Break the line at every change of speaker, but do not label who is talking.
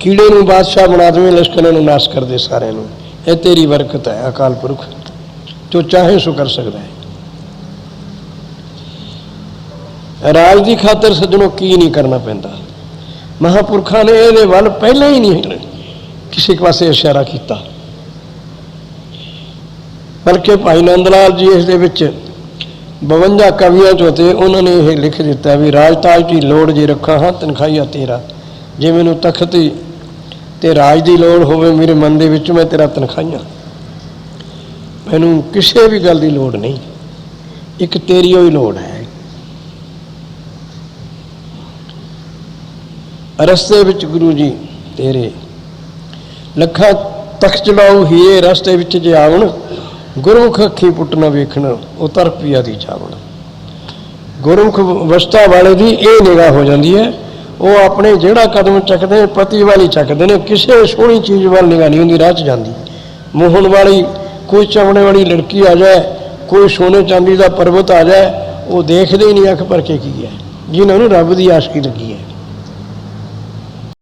ਕੀੜੇ ਨੂੰ ਬਾਦਸ਼ਾਹ ਬਣਾ ਦੇਵੇਂ, ਲਸ਼ਕਰਾਂ ਨੂੰ ਨਾਸ਼ ਕਰ ਦੇ ਸਾਰਿਆਂ ਨੂੰ। ਇਹ ਤੇਰੀ ਬਰਕਤ ਹੈ ਅਕਾਲ ਪੁਰਖ। ਜੋ ਚਾਹੇ ਸੋ ਕਰ ਸਕਦਾ ਹੈ। ਰਾਜ ਦੀ ਖਾਤਰ ਸੱਜਣੋ ਕੀ ਨਹੀਂ ਕਰਨਾ ਪੈਂਦਾ। ਮਹਾਪੁਰਖਾਂ ਨੇ ਇਹਦੇ ਵੱਲ ਪਹਿਲਾਂ ਹੀ ਨਹੀਂ ਕਿਸੇ ਪਾਸੇ ਇਸ਼ਾਰਾ ਕੀਤਾ। ਬਲਕਿ ਭਾਈ ਨੰਦ ਲਾਲ ਜੀ ਇਸ ਦੇ ਵਿੱਚ 52 ਕਵੀਆਂ ਚੋਂ ਤੇ ਉਹਨਾਂ ਨੇ ਇਹ ਲਿਖ ਦਿੱਤਾ ਵੀ ਰਾਜ ਤਾਜ ਦੀ ਲੋੜ ਜੇ ਰੱਖਾਂ ਹਾਂ, ਤਨਖਾਹੀਆ ਤੇਰਾ। ਜੇ ਮੈਨੂੰ ਤਖਤ ਤੇ ਰਾਜ ਦੀ ਲੋੜ ਹੋਵੇ ਮੇਰੇ ਮਨ ਦੇ ਵਿੱਚ ਮੈਂ ਤੇਰਾ ਤਨਖਾਹੀਆਂ ਮੈਨੂੰ ਕਿਸੇ ਵੀ ਗੱਲ ਦੀ ਲੋੜ ਨਹੀਂ। ਇੱਕ ਤੇਰੀ ਹੋਈ ਲੋੜ ਹੈ। ਰਸਤੇ ਵਿੱਚ ਗੁਰੂ ਜੀ ਤੇਰੇ। ਲੱਖਾਂ ਤਖਤ ਚਲਾਉ ਹੀਏ ਰਸਤੇ ਵਿੱਚ ਜੇ ਆਵਣ, ਗੁਰਮੁਖ ਅੱਖੀ ਪੁੱਟਣਾ ਵੇਖਣ, ਉਹ ਤਰਪੀਆ ਦੀ ਜਾਵਣ। ਗੁਰਮੁਖ ਅਵਸਥਾ ਵਾਲੇ ਦੀ ਇਹ ਨਿਗਾਹ ਹੋ ਜਾਂਦੀ ਹੈ ਉਹ ਆਪਣੇ ਜਿਹੜਾ ਕਦਮ ਚੱਕਦੇ ਨੇ ਪਤੀ ਵਾਲੀ ਚੱਕਦੇ ਨੇ, ਕਿਸੇ ਸੋਹਣੀ ਚੀਜ਼ ਵੱਲ ਨਿਗਾਹ ਨਹੀਂ ਹੁੰਦੀ, ਰਾਹ 'ਚ ਜਾਂਦੀ। ਮੋਹਣ ਵਾਲੀ ਕੋਈ ਚਮੜੇ ਵਾਲੀ ਲੜਕੀ ਆ ਜਾਏ, ਕੋਈ ਸੋਨੇ ਚਾਂਦੀ ਦਾ ਪਰਬਤ ਆ ਜਾਏ, ਉਹ ਦੇਖਦੇ ਹੀ ਨਹੀਂ ਅੱਖ ਭਰ ਕੇ ਕੀ ਹੈ। ਜਿਨ੍ਹਾਂ ਨੂੰ ਰੱਬ ਦੀ ਆਸ਼ਕੀ ਲੱਗੀ ਹੈ।